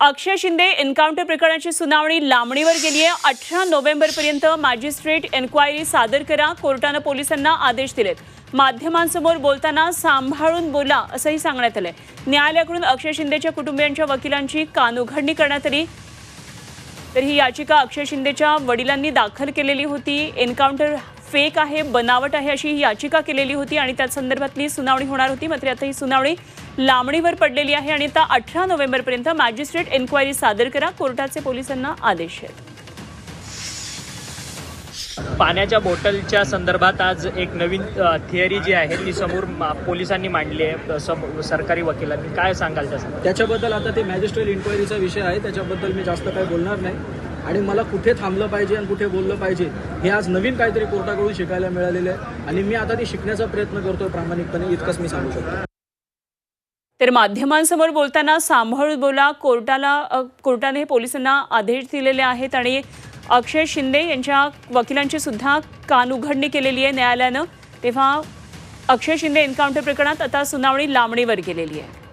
अक्षय Shinde encounter प्रकरणाची सुनावणी लांबणीवर गेली आहे. अठरा नोव्हेंबरपर्यंत मॅजिस्ट्रेट एन्क्वायरी सादर करा कोर्टानं पोलिसांना आदेश दिलेत. माध्यमांसमोर बोलताना सांभाळून बोला असंही सांगण्यात आलंय. न्यायालयाकडून अक्षय शिंदेच्या कुटुंबियांच्या वकिलांची कानउघडणी करण्यात आली. तर ही याचिका अक्षय शिंदेच्या वडिलांनी दाखल केलेली होती. एन्काउंटर फेक आहे बनावट आहे अशी ही याचिका केलेली होती आणि त्या संदर्भातली सुनावणी होणार होती. मात्र आता ही सुनावणी लांबणीवर पडलेली आहे आणि आता अठरा नोव्हेंबरपर्यंत मॅजिस्ट्रेट एन्क्वायरी सादर करा. कोर्टाचे पोलिसांना आदेश आहेत. पाण्याच्या बॉटलच्या संदर्भात आज एक नवीन थिअरी जी आहे ती समोर पोलिसांनी मांडली आहे. सम- सरकारी वकिलांनी. काय सांगाल त्याचं त्याच्याबद्दल आता ते मॅजिस्ट्रेट इन्क्वायरीचा विषय आहे. त्याच्याबद्दल मी जास्त काही बोलणार नाही. आणि मला कुठे थांबलं पाहिजे आणि कुठे बोललं पाहिजे हे आज नवीन काहीतरी कोर्टाकडून शिकायला मिळालेलं आहे. आणि मी आता ते शिकण्याचा प्रयत्न करतोय प्रामाणिकपणे इतकंच मी सांगू शकतो. तर माध्यमांसमोर बोलताना सांभाळून बोला कोर्टाला कोर्टाने पोलिसांना आदेश दिलेले आहेत आणि अक्षय शिंदे यांच्या वकिलांची सुद्धा कान उघडणी केलेली आहे न्यायालयानं. तेव्हा अक्षय शिंदे एन्काउंटर प्रकरणात आता सुनावणी लांबणीवर गेलेली आहे.